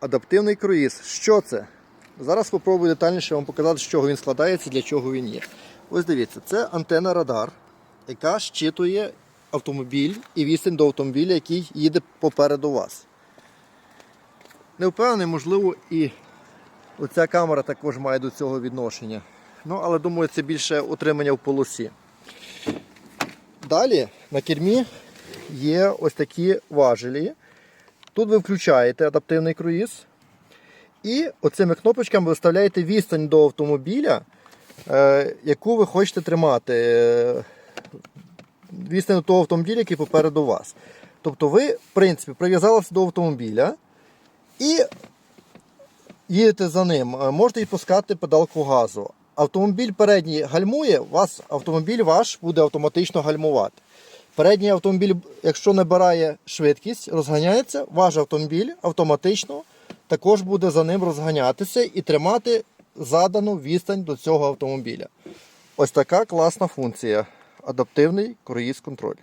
Адаптивний круїз. Що це? Зараз спробую детальніше вам показати, з чого він складається, для чого він є. Ось дивіться, це антенна радар, яка щитує автомобіль і відстань до автомобіля, який їде попереду вас. Не впевнений, можливо, і оця камера також має до цього відношення. Ну, але думаю, це більше утримання в полосі. Далі на кермі є ось такі важелі. Тут ви включаєте адаптивний круїз. І оцими кнопочками виставляєте відстань до автомобіля, е, яку ви хочете тримати. Е, Відстань до того автомобіля, який попереду вас. Тобто ви, в принципі, прив'язалися до автомобіля і їдете за ним. Е, Можете відпускати педалку газу. Автомобіль передній гальмує, вас автомобіль ваш буде автоматично гальмувати. Передній автомобіль, якщо набирає швидкість, розганяється, ваш автомобіль автоматично також буде за ним розганятися і тримати задану відстань до цього автомобіля. Ось така класна функція. Адаптивний круїз контроль.